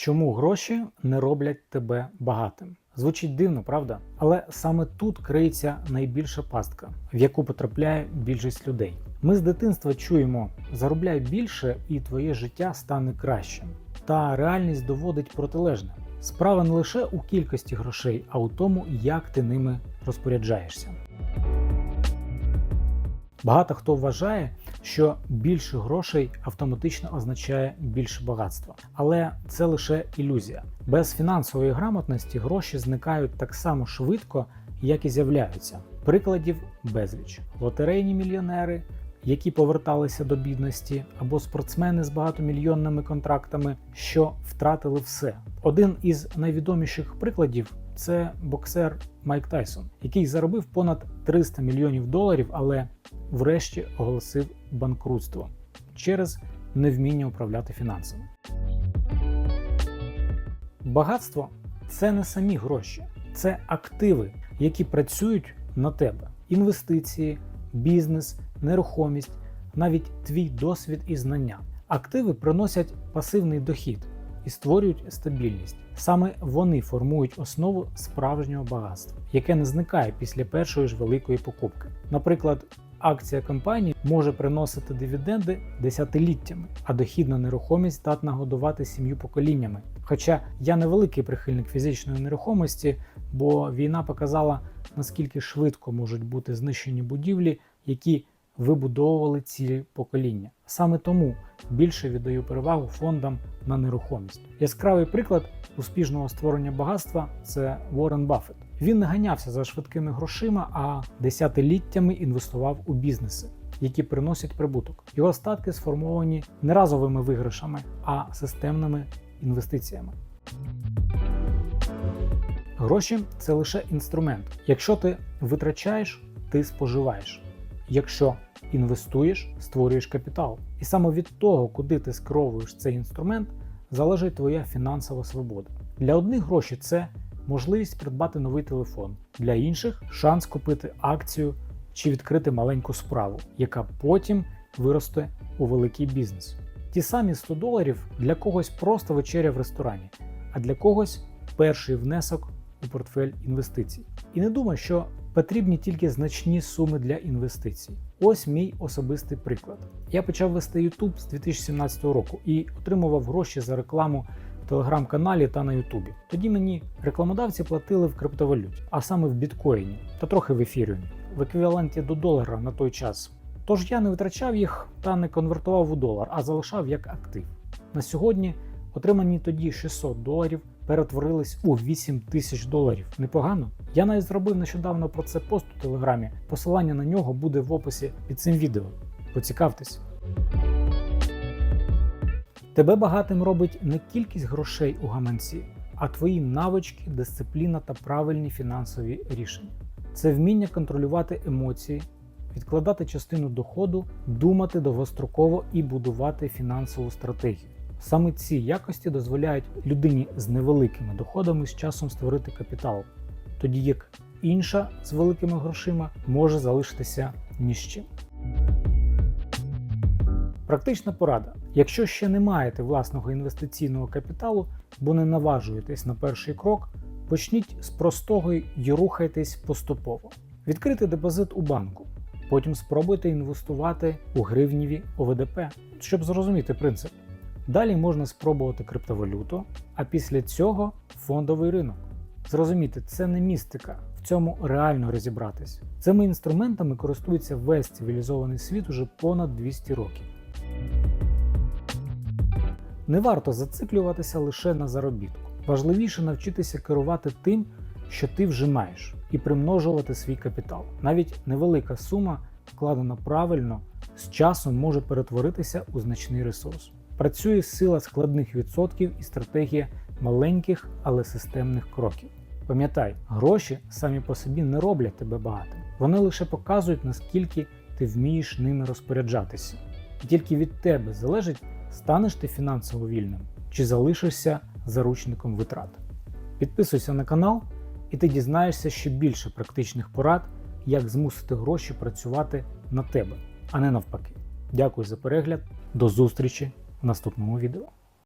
Чому гроші не роблять тебе багатим? Звучить дивно, правда? Але саме тут криється найбільша пастка, в яку потрапляє більшість людей. Ми з дитинства чуємо: заробляй більше, і твоє життя стане кращим. Та реальність доводить протилежне. Справа не лише у кількості грошей, а у тому, як ти ними розпоряджаєшся. Багато хто вважає, що більше грошей автоматично означає більше багатства, але це лише ілюзія. Без фінансової грамотності гроші зникають так само швидко, як і з'являються. Прикладів безліч: лотерейні мільйонери, які поверталися до бідності, або спортсмени з багатомільйонними контрактами, що втратили все. Один із найвідоміших прикладів це боксер Майк Тайсон, який заробив понад 300 мільйонів доларів, але врешті оголосив банкрутство через невміння управляти фінансами. Багатство це не самі гроші, це активи, які працюють на тебе: інвестиції, бізнес, нерухомість, навіть твій досвід і знання. Активи приносять пасивний дохід і створюють стабільність. Саме вони формують основу справжнього багатства, яке не зникає після першої ж великої покупки. Наприклад, акція компанії може приносити дивіденди десятиліттями, а дохідна нерухомість здатна годувати сім'ю поколіннями. Хоча я не великий прихильник фізичної нерухомості, бо війна показала наскільки швидко можуть бути знищені будівлі, які вибудовували цілі покоління. Саме тому більше віддаю перевагу фондам на нерухомість. Яскравий приклад успішного створення багатства це Уоррен Баффет. Він не ганявся за швидкими грошима, а десятиліттями інвестував у бізнеси, які приносять прибуток. Його статки сформовані не разовими виграшами, а системними інвестиціями. Гроші це лише інструмент. Якщо ти витрачаєш, ти споживаєш. Якщо інвестуєш, створюєш капітал. І саме від того, куди ти скеровуєш цей інструмент, залежить твоя фінансова свобода. Для одних гроші це можливість придбати новий телефон, для інших шанс купити акцію чи відкрити маленьку справу, яка потім виросте у великий бізнес. Ті самі 100 доларів для когось просто вечеря в ресторані, а для когось перший внесок у портфель інвестицій. І не думай, що потрібні тільки значні суми для інвестицій. Ось мій особистий приклад. Я почав вести YouTube з 2017 року і отримував гроші за рекламу телеграм-каналі та на Ютубі. Тоді мені рекламодавці платили в криптовалюті, а саме в біткоїні та трохи в ефіріумі, в еквіваленті до долара на той час. Тож я не витрачав їх та не конвертував у долар, а залишав як актив. На сьогодні отримані тоді 600 доларів перетворились у 8 тисяч доларів. Непогано. Я навіть зробив нещодавно про це пост у телеграмі. Посилання на нього буде в описі під цим відео. Поцікавтесь. Тебе багатим робить не кількість грошей у гаманці, а твої навички, дисципліна та правильні фінансові рішення. Це вміння контролювати емоції, відкладати частину доходу, думати довгостроково і будувати фінансову стратегію. Саме ці якості дозволяють людині з невеликими доходами з часом створити капітал, тоді як інша з великими грошима може залишитися ні з чим. Практична порада. Якщо ще не маєте власного інвестиційного капіталу, бо не наважуєтесь на перший крок, почніть з простого і рухайтесь поступово. Відкрити депозит у банку. Потім спробуйте інвестувати у гривніві ОВДП, щоб зрозуміти принцип. Далі можна спробувати криптовалюту, а після цього фондовий ринок. Зрозуміти, це не містика, в цьому реально розібратись. Цими інструментами користується весь цивілізований світ уже понад 200 років. Не варто зациклюватися лише на заробітку. Важливіше навчитися керувати тим, що ти вже маєш, і примножувати свій капітал. Навіть невелика сума, вкладена правильно, з часом може перетворитися у значний ресурс. Працює сила складних відсотків і стратегія маленьких, але системних кроків. Пам'ятай, гроші самі по собі не роблять тебе багатим. Вони лише показують, наскільки ти вмієш ними розпоряджатися. І тільки від тебе залежить, станеш ти фінансово вільним чи залишишся заручником витрат. Підписуйся на канал, і ти дізнаєшся ще більше практичних порад, як змусити гроші працювати на тебе, а не навпаки. Дякую за перегляд, до зустрічі в наступному відео.